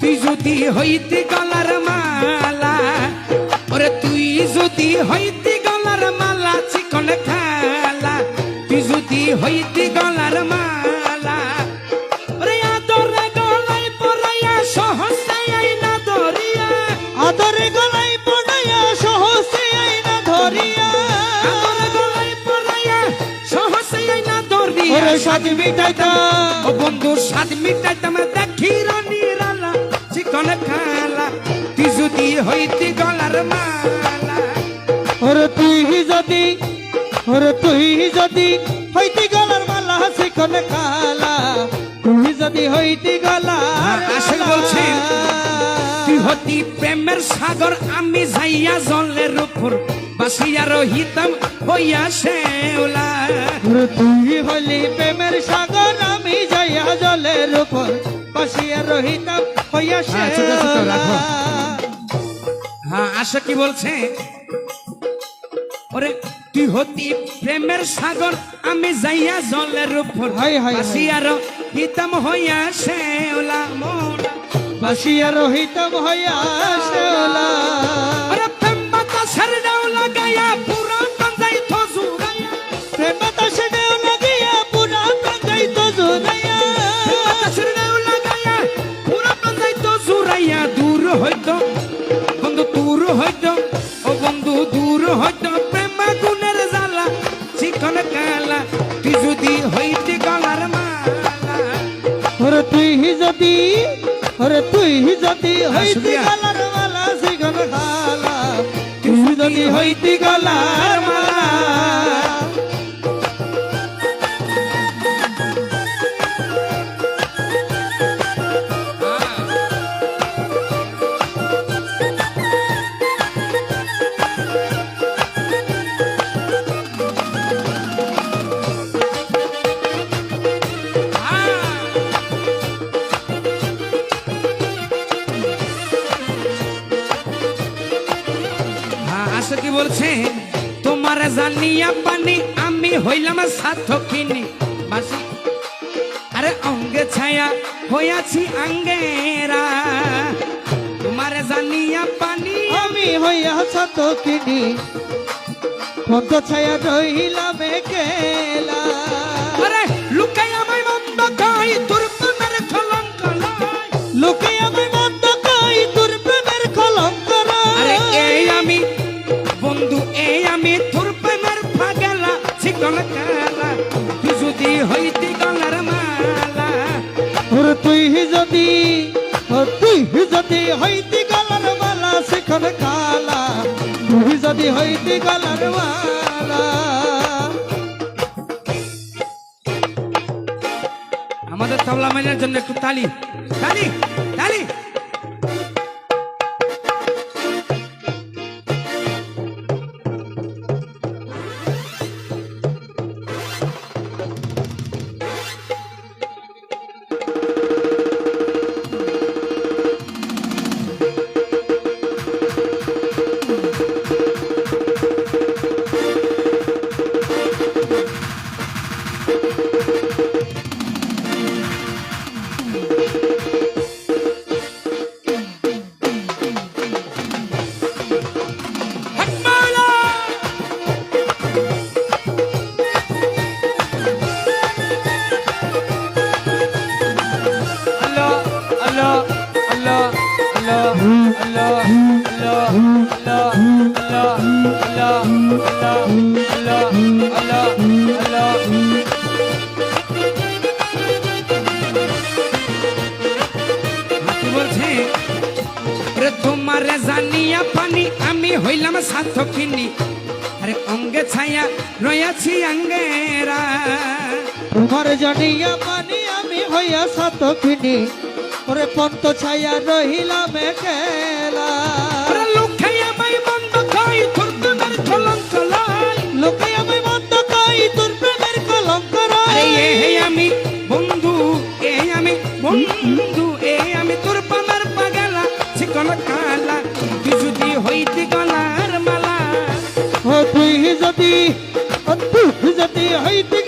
তুই যদি হইতে গলার মালা, ওরে তুই যদি হইতে গলার মালা, চিকন খালা। তুই যদি হইতে গলার মালা ওরে সাজ মিটাইতা ও বন্ধু সাত মিটাইতাম দেখি রানীরালা চিকন খালা তুই যদি হইতি গলার মালা ওরে তুই যদি ওরে তুই যদি হইতি গলার মালা চিকন খালা তুই যদি হইতি গলা আসল বলছেন। হতি প্রেমের সাগর আমি যাইয়া জলের উপর বাসিয়া রহিতাম হইয়া শেওলা তুই হলি প্রেমের সাগর আমি যাইয়া জলের উপর বসিয়া রহিতাম হইয়া হ্যাঁ, ছোট ছোট রাখো। শেওলা। হ্যাঁ আশা কি বলছে ওরে তুই হতি প্রেমের সাগর আমি যাইয়া জলের উপর হাই, হাই, হাই। বাসিয়া রহিতাম হইয়া শেওলা মোলা বসিয়া রহিতাম হইয়া শেওলা। ওরে প্রেম বাতাসের ডাও লাগাইয়া পুরা গঞ্জাই তো জুড়াইয়া প্রেম বাতাসে ঢেউ লাগিয়া পুরা প্রাঙ্গাই তো জোনাইয়া। বাতাসের ডাও লাগাইয়া পুরা গঞ্জাই তো জুড়াইয়া দূর হইতো বন্ধু দূর হইতো ও বন্ধু দূর হইতো প্রেম গুণের জ্বালা চিকন কালা তুই যদি হইতে গলার মালা তুই যদি বিরতি হইতি গলার মালা শিখন খালা বিরতি হইতি গলার বলছে, তোমার জানিয়া পানি আমি হইলাম সাথকিনি বাসি আরে অঙ্গে ছায়া হইয়াছি আঙ্গেরা। তোমার জানিয়া পানি আমি হইয়া সাত কিনি পদ্ম ছায়া রহিলাম কেলা আরে লুকাই আমায় মন্দ কই তোর প্রেমের কলঙ্ক লয়। যদি হইতি গলার মালা ওরে তুই যদি তুই যদি হইতি গলার মালা শিখন কালা। তুই যদি হইতি গলার মালা। আমাদের তবলা মাইনের জন্য একটু তালি তালি। তোমার জানিয়া পানি আমি হইলাম সাথকিনি আরে অঙ্গে ছায়া রয়াছি আঙ্গেরা তোমার জানিয়া মানি আমি হইয়া সাত কিনি ওরে পন্ত ছায়া রহিলাম কেলা হইতি অন্তু ভিজতি হইতি